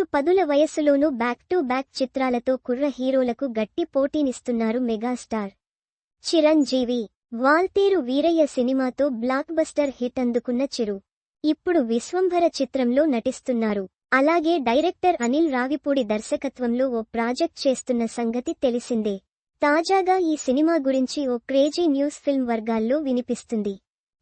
ఆరు పదుల వయస్సులోనూ back to back చిత్రాలతో కుర్ర హీరోలకు గట్టి పోటీనిస్తున్నారు మెగాస్టార్. చిరంజీవి వాల్తేరు వీరయ్య సినిమాతో బ్లాక్ బస్టర్ హిట్ అందుకున్న చిరు. ఇప్పుడు విశ్వంభర చిత్రంలో నటిస్తున్నారు. అలాగే డైరెక్టర్ అనిల్ రావిపూడి దర్శకత్వంలో ఓ ప్రాజెక్ట్ చేస్తున్న సంగతి తెలిసిందే. తాజాగా ఈ సినిమా గురించి ఓ క్రేజీ న్యూస్ ఫిల్మ్ వర్గాల్లో వినిపిస్తుంది.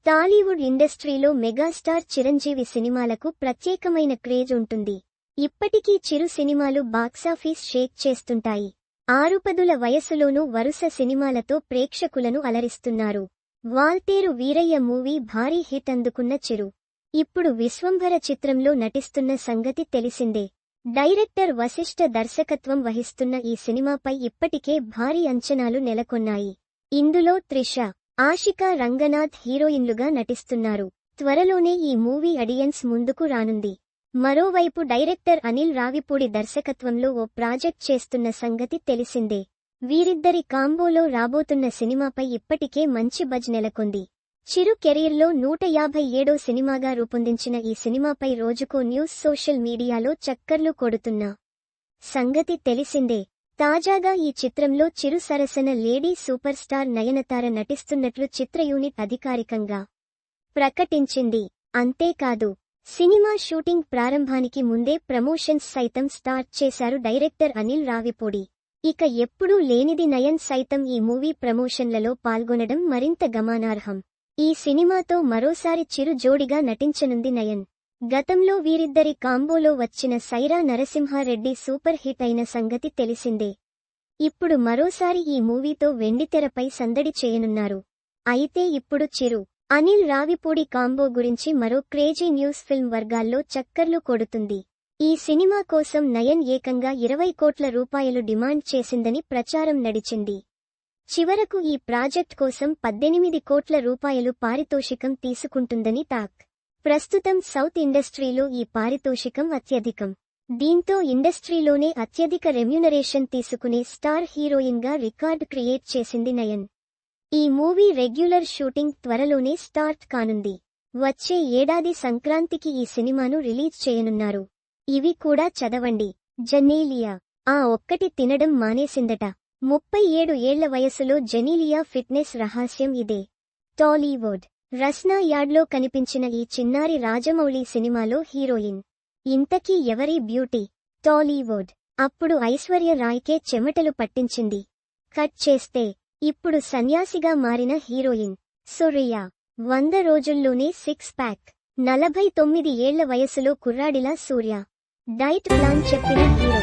టాలీవుడ్ ఇండస్ట్రీలో మెగాస్టార్ చిరంజీవి సినిమాలకు ప్రత్యేకమైన క్రేజ్ ఉంటుంది. ఇప్పటికీ చిరు సినిమాలు బాక్సాఫీస్ షేక్ చేస్తుంటాయి. ఆరుపదుల వయసులోనూ వరుస సినిమాలతో ప్రేక్షకులను అలరిస్తున్నారు. వాల్తేరు వీరయ్య మూవీ భారీ హిట్ అందుకున్న చిరు. ఇప్పుడు విశ్వంభర చిత్రంలో నటిస్తున్న సంగతి తెలిసిందే. డైరెక్టర్ వశిష్ఠ దర్శకత్వం వహిస్తున్న ఈ సినిమాపై ఇప్పటికే భారీ అంచనాలు నెలకొన్నాయి. ఇందులో త్రిష ఆషికా రంగనాథ్ హీరోయిన్లుగా నటిస్తున్నారు. త్వరలోనే ఈ మూవీ అడియన్స్ ముందుకు రానుంది. మరోవైపు డైరెక్టర్ అనిల్ రావిపూడి దర్శకత్వంలో ఓ ప్రాజెక్ట్ చేస్తున్న సంగతి తెలిసిందే. వీరిద్దరి కాంబోలో రాబోతున్న సినిమాపై ఇప్పటికే మంచి బజ్ నెలకొంది. చిరు కెరీర్లో నూట యాభై ఏడో సినిమాగా రూపొందించిన ఈ సినిమాపై రోజుకో న్యూస్ సోషల్ మీడియాలో చక్కర్లు కొడుతున్న సంగతి తెలిసిందే. తాజాగా ఈ చిత్రంలో చిరు సరసన లేడీ సూపర్ స్టార్ నయనతార నటిస్తున్నట్లు చిత్ర యూనిట్ అధికారికంగా ప్రకటించింది. అంతేకాదు సినిమా షూటింగ్ ప్రారంభానికి ముందే ప్రమోషన్స్ సైతం స్టార్ట్ చేశారు డైరెక్టర్ అనిల్ రావిపూడి. ఇక ఎప్పుడూ లేనిది నయన్ సైతం ఈ మూవీ ప్రమోషన్లలో పాల్గొనడం మరింత గమనార్హం. ఈ సినిమాతో మరోసారి చిరు జోడిగా నటించనుంది నయన్. గతంలో వీరిద్దరి కాంబోలో వచ్చిన సైరా నరసింహారెడ్డి సూపర్ హిట్ అయిన సంగతి తెలిసిందే. ఇప్పుడు మరోసారి ఈ మూవీతో వెండితెరపై సందడి చేయనున్నారు. అయితే ఇప్పుడు చిరు అనిల్ రావిపూడి కాంబో గురించి మరో క్రేజీ న్యూస్ ఫిల్మ్ వర్గాల్లో చక్కర్లు కొడుతుంది. ఈ సినిమా కోసం నయన్ ఏకంగా ఇరవై కోట్ల రూపాయలు డిమాండ్ చేసిందని ప్రచారం నడిచింది. చివరకు ఈ ప్రాజెక్ట్ కోసం పద్దెనిమిది కోట్ల రూపాయలు పారితోషికం తీసుకుంటుందని టాక్. ప్రస్తుతం సౌత్ ఇండస్ట్రీలో ఈ పారితోషికం అత్యధికం. దీంతో ఇండస్ట్రీలోనే అత్యధిక రెమ్యునరేషన్ తీసుకునే స్టార్ హీరోయిన్గా రికార్డ్ క్రియేట్ చేసింది నయన్. ఈ మూవీ రెగ్యులర్ షూటింగ్ త్వరలోనే స్టార్ట్ కానుంది. వచ్చే ఏడాది సంక్రాంతికి ఈ సినిమాను రిలీజ్ చేయనున్నారు. ఇవి కూడా చదవండి. జనీలియా. ఆ ఒక్కటి తినడం మానేసిందట. ముప్పై ఏడు ఏళ్ళ వయసులో జెనీలియా ఫిట్నెస్ రహస్యం ఇదే. టాలీవుడ్. రస్నా యార్డ్లో కనిపించిన ఈ చిన్నారి రాజమౌళి సినిమాలో హీరోయిన్. ఇంతకీ ఎవరి బ్యూటీ? టాలీవుడ్. అప్పుడు ఐశ్వర్య రాయ్కే చెమటలు పట్టించింది. కట్ చేస్తే. ఇప్పుడు సన్యాసిగా మారిన హీరోయిన్ సొరియా వంద రోజుల్లోనే సిక్స్ ప్యాక్ నలభై తొమ్మిది ఏళ్ళ వయసులో కుర్రాడిలా సూర్య డైట్ ప్లాన్ చెప్పిన హీరో.